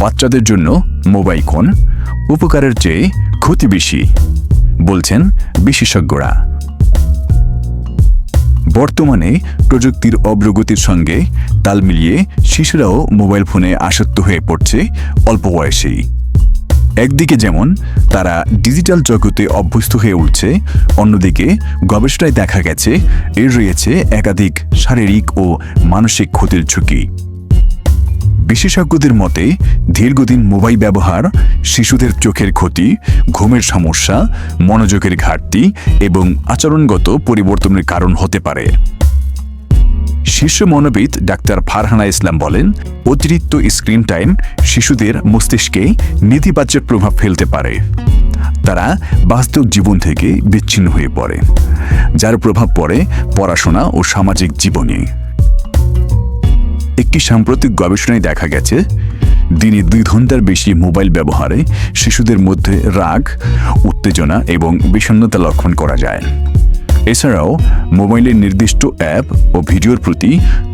বাচ্চাদের জন্য mobile phone উপকারের চেয়ে ক্ষতি বেশি, বলছেন বিশেষজ্ঞরা। বর্তমানে প্রযুক্তির অগ্রগতির সঙ্গে তাল মিলিয়ে শিশুরাও মোবাইল ফোনে আসক্ত হয়ে পড়ছে অল্প বয়সেই। একদিকে যেমন তারা ডিজিটাল জগতে অভ্যস্ত হয়ে উঠছে, অন্যদিকে গবেষণায় দেখা গেছে, এর রয়েছে একাধিক শারীরিক ও মানসিক ক্ষতির ঝুঁকি। বিশেষজ্ঞদের মতে, দীর্ঘদিন মোবাইল ব্যবহার, শিশুদের চোখের ক্ষতি, ঘুমের সমস্যা, মনোযোগের ঘাটতি এবং আচরণগত পরিবর্তনের কারণ হতে পারে। শীর্ষ মনোবিদ ডাক্তার ফারহানা ইসলাম বলেন, অতিরিক্ত স্ক্রিন টাইম শিশুদের মস্তিষ্কে নেতিবাচক প্রভাব ফেলতে পারে। তারা বাস্তব জীবন থেকে বিচ্ছিন্ন হয়ে পড়ে, যার প্রভাব পড়ে পড়াশোনা ও সামাজিক জীবনে। একটি সাম্প্রতিক গবেষণায় দেখা গেছে, দিনে দুই ঘণ্টার বেশি মোবাইল ব্যবহারে শিশুদের মধ্যে রাগ, উত্তেজনা এবং বিষণ্নতা লক্ষণ করা যায়। এছাড়াও, মোবাইলের নির্দিষ্ট অ্যাপ ও ভিডিওর প্রতি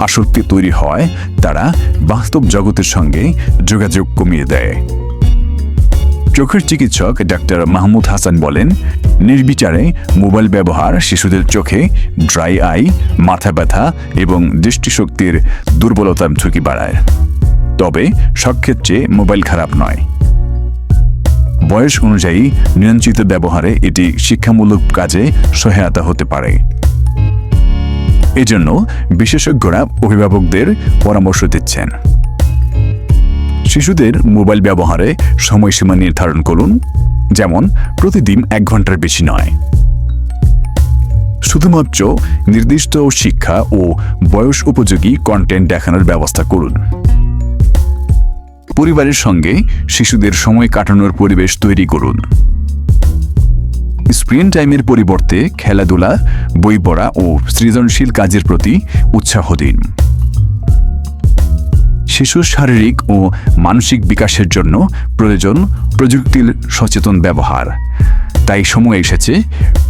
আসক্তি তৈরি হয় তারা বাস্তব জগতের সঙ্গে যোগাযোগ কমিয়ে দেয়। চোখের চিকিৎসক ডাক্তার মাহমুদ হাসান বলেন, নির্বিচারে মোবাইল ব্যবহার শিশুদের চোখে ড্রাই আই, মাথা ব্যথা এবং দৃষ্টিশক্তির দুর্বলতার ঝুঁকি বাড়ায়। তবে সব ক্ষেত্রে মোবাইল খারাপ নয়। বয়স অনুযায়ী নিয়ন্ত্রিত ব্যবহারে এটি শিক্ষামূলক কাজে সহায়তা হতে পারে। এজন্য বিশেষজ্ঞরা অভিভাবকদের পরামর্শ দিচ্ছেন। শিশুদের মোবাইল ব্যবহারে সময়সীমা নির্ধারণ করুন, যেমন প্রতিদিন এক ঘণ্টার বেশি নয়। শুধুমাত্র নির্দিষ্ট শিক্ষা ও বয়স উপযোগী কন্টেন্ট দেখানোর ব্যবস্থা করুন। পরিবারের সঙ্গে শিশুদের সময় কাটানোর পরিবেশ তৈরি করুন। স্ক্রিন টাইমের পরিবর্তে খেলাধুলা, বই পড়া ও সৃজনশীল কাজের প্রতি উৎসাহ দিন। শিশুর শারীরিক ও মানসিক বিকাশের জন্য প্রয়োজন প্রযুক্তির সচেতন ব্যবহার। তাই সময় এসেছে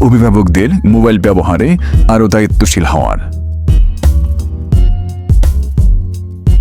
অভিভাবকদের মোবাইল ব্যবহারে আরও দায়িত্বশীল হওয়ার।